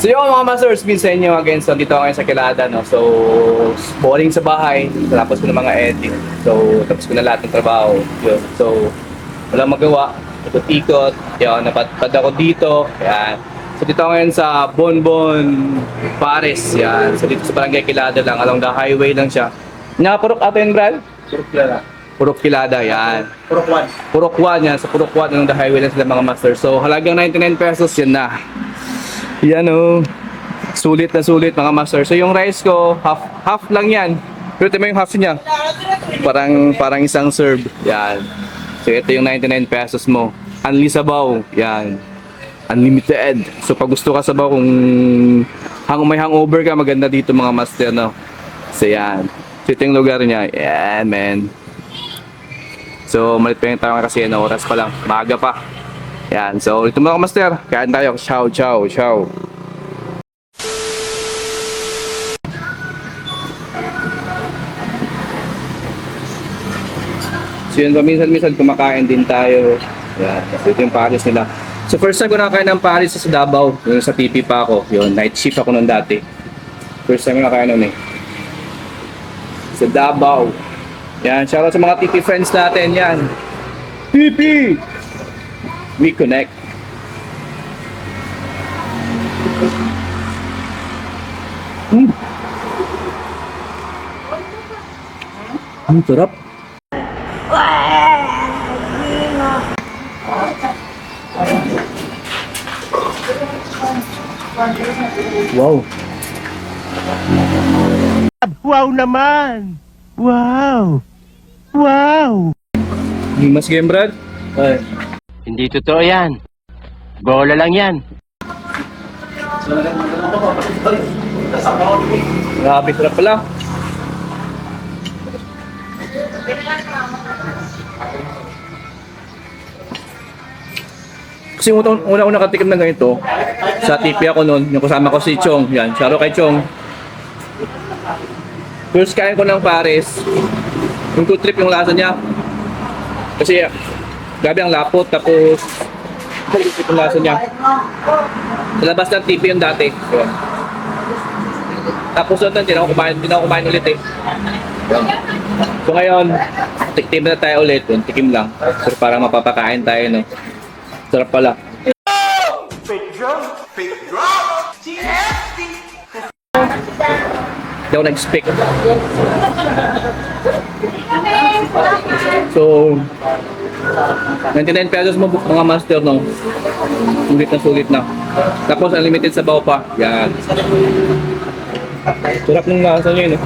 So yung mga masters, min sa inyo again. So dito ako ngayon sa Kilada, no? So, boring sa bahay. Tapos ko na mga edit. So, tapos ko na lahat ng trabaho. Yun. So, wala magawa. Ikot-ikot. Yun, napadpad ako dito. Yan. So dito ngayon sa Bonbon Paris. Yan. So dito sa Barangay Kilada lang. Along the highway lang siya. Nakapurok ato yun, Brad? Purok Clara. Purok Kilada, yan. Purok 1. Purok 1 yan. Sa Purok 1 along the highway lang sila mga masters. So halagang 99 pesos yun na. Yan o. Sulit na sulit mga master. So yung rice ko, half half lang yan. Pero ito yung half niya. Parang parang isang serve. Yan. So ito yung 99 pesos mo. Unli sabaw. Yan. Unlimited. So pag gusto ka sabaw kung hang may hangover ka, maganda dito mga master no. So yan. So ito yung lugar niya. Yan man. So malit pa yung tayo kasi ano, oras pa lang. Maaga pa. Yan. So ito mga master. Kain tayo. Ciao, ciao, ciao. So yun, paminsan-minsan kumakain din tayo. Yan. So ito yung Paris nila. So first time ko nakakain ng Paris sa Davao. Yung sa TP pa ako. Yun, night shift ako noon dati. First time ko nakakain nun eh. Sa Davao. Yan, shoutout sa mga TP friends natin. Yan. TP! We connect. Hmm. Ang sarap. Wow. Wow naman! Wow! Wow! Mas game, Brad? Ay. Hindi totoo yan. Bola lang yan. Grabe, sarap pala. Kasi una, una ko nakatikim ng ganito, sa TV ako noon, yung kasama ko si Chong, yan, sharo kay Chong. First kain ko ng Paris, yung trip yung lasa niya. Kasi, grabe ang lapot, tapos, trip yung lasa niya. Sa labas ng TV yung dati. Yun. Tapos doon, hindi na ako kumain, hindi na ako kumain ulit eh. Yun. So ngayon, tikim na tayo ulit. Yun, tikim lang. So para mapapakain tayo, no? Sarap pala. Hindi ako nag-expect. So, 99 pesos mo mga master, no? Sulit na sulit na. Tapos unlimited sa pa. Yan. Sarap ng lasa niya, no?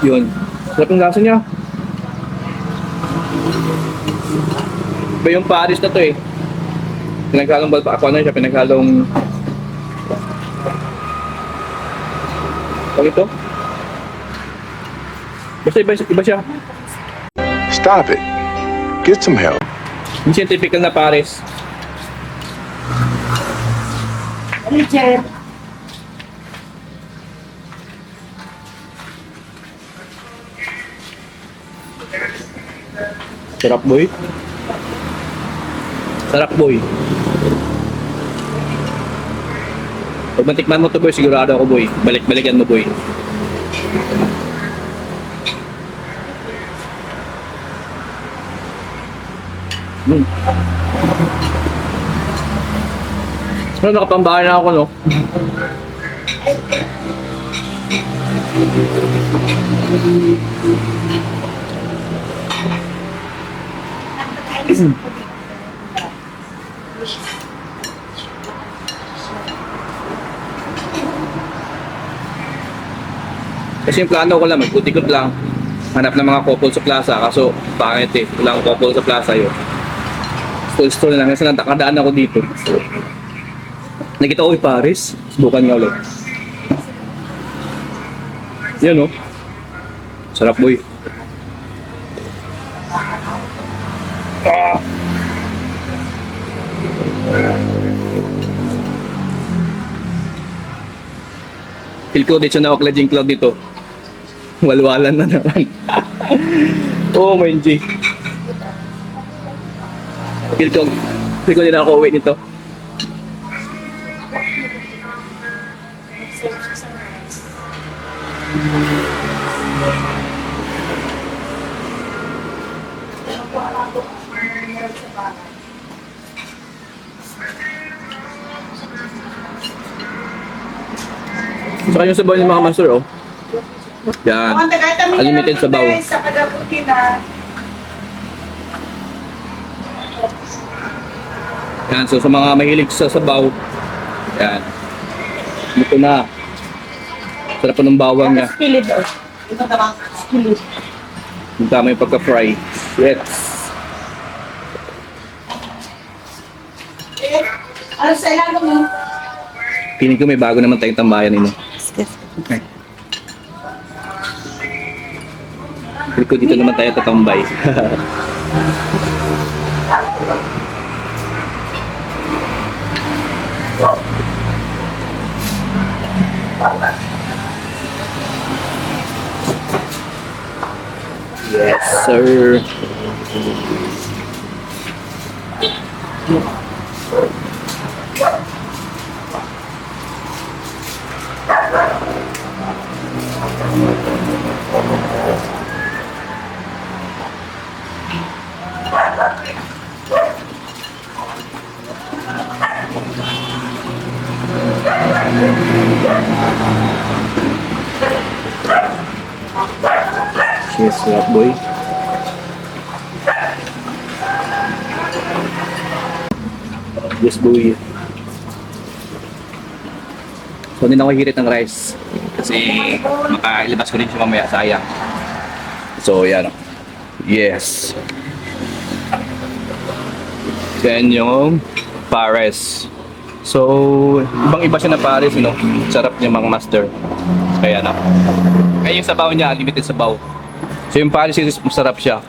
Yun. Sarap ng lasa niya. Iba yung Paris na to eh. Pinaghalong balpa ako na siya, pinaghalong Pag ito? Basta iba, iba siya. Stop it. Get some help. Yung typical na Paris. Richard. Sarap boy. Sarap boy. Pag matikman mo to boy, sigurado ako boy. Balik-balikan mo boy. Hmm. Ano, nakapambahay na ako, no? Kasi yung plano ko lang, magputikot lang. Hanap ng mga couple sa plaza. Kaso, pangit eh. Walang couple sa plaza yun. Stall-stall na lang. Kasi nakadaan ako dito. Nakita ko yung Paris. Subukan nga ulit. Yan oh. Sarap boy. Feel ko dito na Oakland Cloud dito. Walwalan na naman. oh, my G. Feel ko, feel ko din ako uwi nito. Saka yung sabaw ng mga master, oh. Yan. Unlimited sabaw. Sa kagabuti na. Yan, so sa mga mahilig sa sabaw, yan. Ito na. Sarap pa ng bawang niya. Skilid oh. Ito naman. Yung tama yung pagka-fry. Yes. Piling ko may bago naman tayong tambayan nino. Okay. Piling ko dito naman tayo tatambay. yes, sir. Yes, sarap boy. Yes, boy. So, hindi na ako hirit ng rice. Kasi makailabas ko rin siya mamaya, sayang. So, yan. Yes. Yan yung pares. So, ibang-iba siya na pares, you. Sarap niya mga master. Kaya na. Kaya yung sabaw niya, limited sabaw. So, yung pares is masarap siya.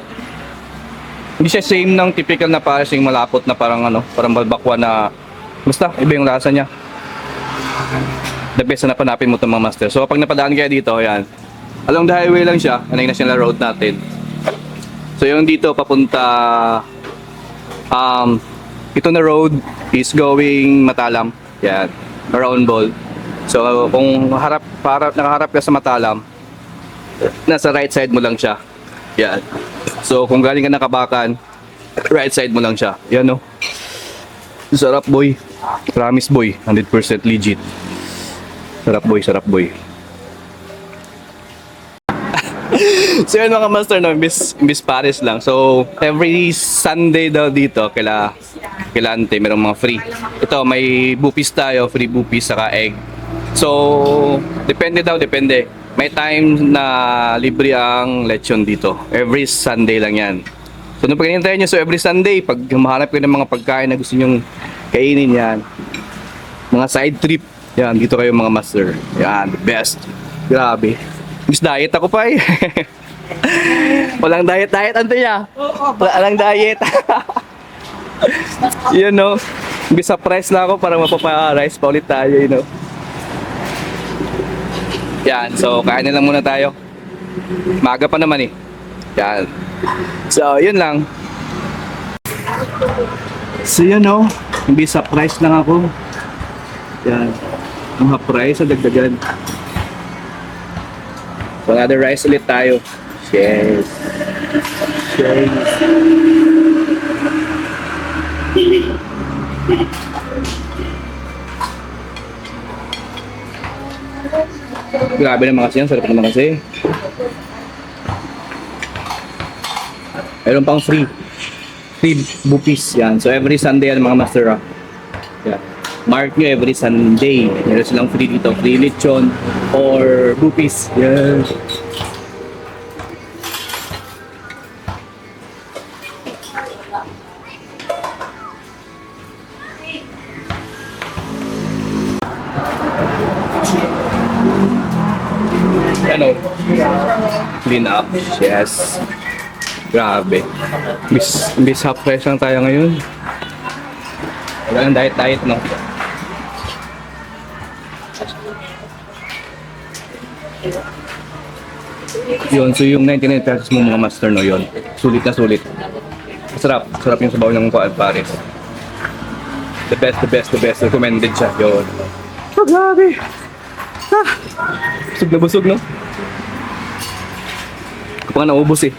Hindi siya same ng typical na pares yung malapot na parang ano, parang balbakwa na basta iba yung lasa niya. The best na napanapin mo itong mga master. So, pag napadaan kayo dito, ayan. Along the highway lang siya, ano national road natin. So, yung dito papunta um, ito na road is going Matalam. Yan. Around ball. So, kung harap, para, nakaharap ka sa Matalam, nasa right side mo lang siya. Yan. So, kung galing ka na Kabakan, right side mo lang siya. Yan, no? Sarap, boy. Promise, boy. 100% legit. Sarap, boy. Sarap, boy. so yun mga master no, imbis, imbis Paris lang. So every Sunday daw dito kila kila ante merong mga free. Ito may bupis tayo, free bupis saka egg. So depende daw, depende. May time na libre ang lechon dito. Every Sunday lang yan. So nung pagkaintayin nyo, so every Sunday, pag humahanap kayo ng mga pagkain na gusto nyong kainin yan, mga side trip, yan, dito kayo mga master. Yan, the best. Grabe. Miss diet ako pa eh. Walang diet, diet, ante niya. Walang diet. You know, bisa price lang ako para mapapa-rice pa ulit tayo, you know. Yan, so kain na lang muna tayo. Maga pa naman eh. Yan. So, yun lang. So, yun no. Hindi sa price lang ako. Yan. Half price, ang dagdagan. So, another rice ulit tayo. Yes. Yes. Grabe naman kasi yan. Sarap naman kasi. Meron pang free. Free bupis yan. So every Sunday yan mga master ah. Yan. Mark nyo every Sunday. Meron silang free dito. Free lechon or bupis. Yan. Ano? Clean up. Yes. Grabe. Bis, bis half price lang tayo ngayon. Wala nang diet diet no. Yun, so yung 99 pesos mo mga master no yun. Sulit na sulit. Sarap, sarap yung sabaw ng Kuan Paris. The best, the best, the best. Recommended siya. Yun. Oh, grabe. Ah, busog na busog, no? Ako pa nga naubos eh.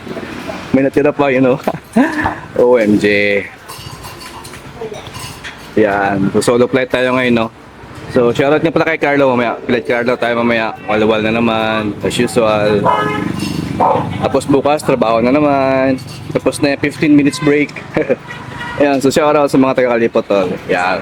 May natira pa, you know. OMG. Yan. So, solo flight tayo ngayon, no? So, shoutout nga pala kay Carlo mamaya. Flight Carlo tayo mamaya. Walwal na naman. As usual. Tapos bukas, trabaho na naman. Tapos na yung 15 minutes break. Ayan, so shoutout sa mga taga-kalipot. Yan.